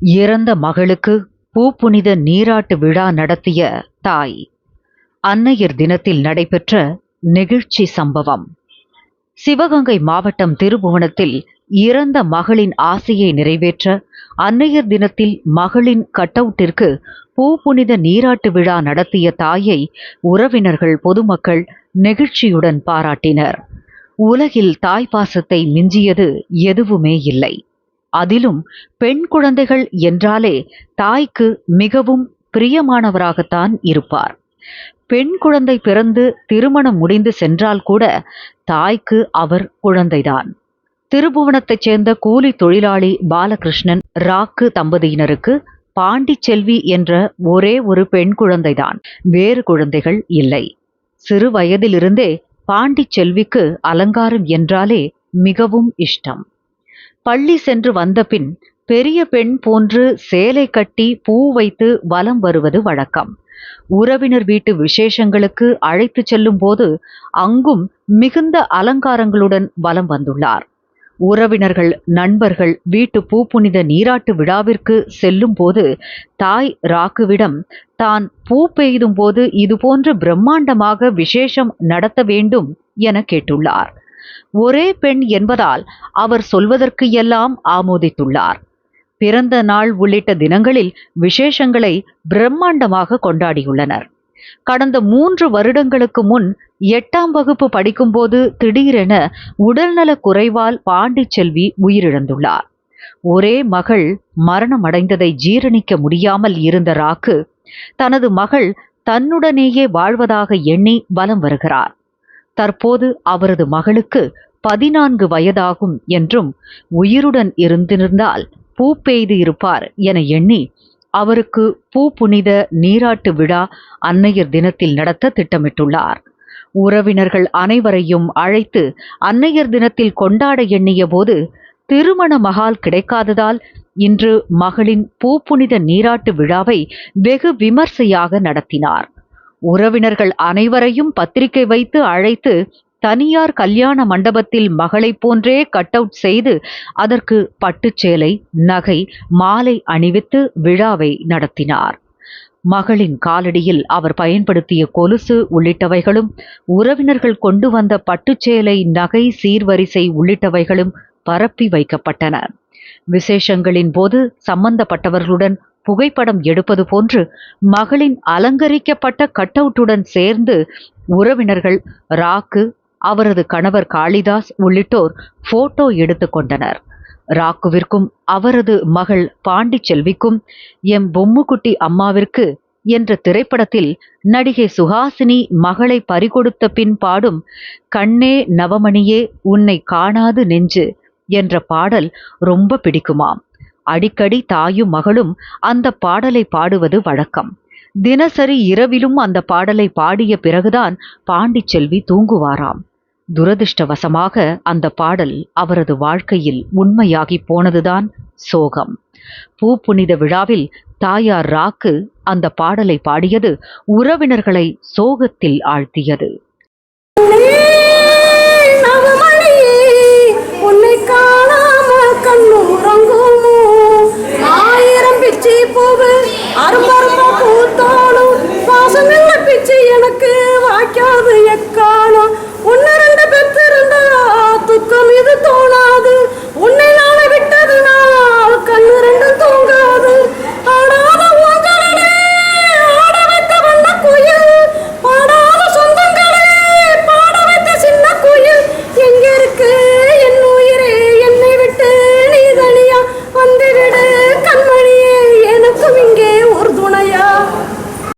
இறந்த மகளுக்கு பூப்புனித நீராட்டு விழா நடத்திய தாய். அன்னையர் தினத்தில் நடைபெற்ற நெகிழ்ச்சி சம்பவம். சிவகங்கை மாவட்டம் திருபுவனத்தில் இறந்த மகளின் ஆசையை நிறைவேற்ற அன்னையர் தினத்தில் மகளின் கட்டவுட்டிற்கு பூப்புனித நீராட்டு விழா நடத்திய தாயை உறவினர்கள் பொதுமக்கள் நெகிழ்ச்சியுடன் பாராட்டினர். உலகில் தாய் பாசத்தை மிஞ்சியது எதுவுமே இல்லை. அதிலும் பெண் குழந்தைகள் என்றாலே தாய்க்கு மிகவும் பிரியமானவராகத்தான் இருப்பார். பெண் குழந்தை பிறந்து திருமணம் முடிந்து சென்றால் கூட தாய்க்கு அவர் குழந்தைதான். திருபுவனத்தைச் சேர்ந்த கூலி தொழிலாளி பாலகிருஷ்ணன் ராக்கு தம்பதியினருக்கு பாண்டிச்செல்வி என்ற ஒரே ஒரு பெண் குழந்தைதான். வேறு குழந்தைகள் இல்லை. சிறு வயதிலிருந்தே பாண்டிச்செல்விக்கு அலங்காரம் என்றாலே மிகவும் இஷ்டம். பள்ளி சென்று வந்தபின் பெரிய பெண் போன்று சேலை கட்டி பூ வைத்து வலம் வருவது வழக்கம். உறவினர் வீட்டு விசேஷங்களுக்கு அழைத்துச் செல்லும் போது அங்கும் மிகுந்த அலங்காரங்களுடன் வலம் வந்துள்ளார். உறவினர்கள் நண்பர்கள் வீட்டு பூப்புனித நீராட்டு விழாவிற்கு செல்லும் போது தாய் ராக்குவிடம் தான் பூ பெய்தும் போது இதுபோன்று பிரம்மாண்டமாக விசேஷம் நடத்த வேண்டும் என கேட்டுள்ளார். ஒரே பெண் என்பதால் அவர் சொல்வதற்கு எல்லாம் ஆமோதித்துள்ளார். பிறந்த நாள் உள்ளிட்ட தினங்களில் விசேஷங்களை பிரம்மாண்டமாக கொண்டாடியுள்ளனர். கடந்த மூன்று வருடங்களுக்கு முன் எட்டாம் வகுப்பு படிக்கும்போது திடீரென உடல்நலக் குறைவால் பாண்டிச்செல்வி உயிரிழந்துள்ளார். ஒரே மகள் மரணமடைந்ததை ஜீரணிக்க முடியாமல் இருந்த ராக்கு தனது மகள் தன்னுடனேயே வாழ்வதாக எண்ணி வலம் வருகிறார். தற்போது அவரது மகளுக்கு பதினான்கு வயதாகும் என்றும் உயிருடன் இருந்திருந்தால் பூ பெய்து இருப்பார் என எண்ணி அவருக்கு பூ புனித நீராட்டு விழா அன்னையர் தினத்தில் நடத்த திட்டமிட்டுள்ளார். உறவினர்கள் அனைவரையும் அழைத்து அன்னையர் தினத்தில் கொண்டாட எண்ணிய போது திருமண மகால் கிடைக்காததால் இன்று மகளின் பூப்புனித நீராட்டு விழாவை வெகு விமர்சையாக நடத்தினார். உறவினர்கள் அனைவரையும் பத்திரிகை வைத்து அழைத்து தனியார் கல்யாண மண்டபத்தில் மகளைப் போன்றே கட் அவுட் செய்து அதற்கு பட்டுச்சேலை நகை மாலை அணிவித்து விழாவை நடத்தினார். மகளின் காலடியில் அவர் பயன்படுத்திய கொலுசு உள்ளிட்டவைகளும் உறவினர்கள் கொண்டு வந்த பட்டுச்சேலை நகை சீர்வரிசை உள்ளிட்டவைகளும் பரப்பி வைக்கப்பட்டன. விசேஷங்களின் போது சம்பந்தப்பட்டவர்களுடன் புகைப்படம் எடுப்பது போன்று மகளின் அலங்கரிக்கப்பட்ட கட்டவுட்டுடன் சேர்ந்து உறவினர்கள் ராக்கு அவரது கணவர் காளிதாஸ் உள்ளிட்டோர் போட்டோ எடுத்துக்கொண்டனர் ராக்குவிற்கும் அவரது மகள் பாண்டிச்செல்விக்கும் எம் பொம்முக்குட்டி அம்மாவிற்கு என்ற திரைப்படத்தில் நடிகை சுஹாசினி மகளை பறிகொடுத்த பின் பாடும் கண்ணே நவமணியே உன்னை காணாது நெஞ்சு என்ற பாடல் ரொம்ப பிடிக்குமாம். அடிக்கடி தாயும் மகளும் அந்த பாடலை பாடுவது வழக்கம். தினசரி இரவிலும் அந்த பாடலை பாடிய பிறகுதான் பாண்டிச்செல்வி தூங்குவாராம். துரதிருஷ்டவசமாக அந்த பாடல் அவரது வாழ்க்கையில் உண்மையாகி போனதுதான் சோகம். பூ புனித விழாவில் தாயார் ராக்கு அந்த பாடலை பாடியது உறவினர்களை சோகத்தில் ஆழ்த்தியது. அரும்பருமா பூத்தாலும் வாசங்கள் பிச்சு எனக்கு வாய்க்காது எக்கா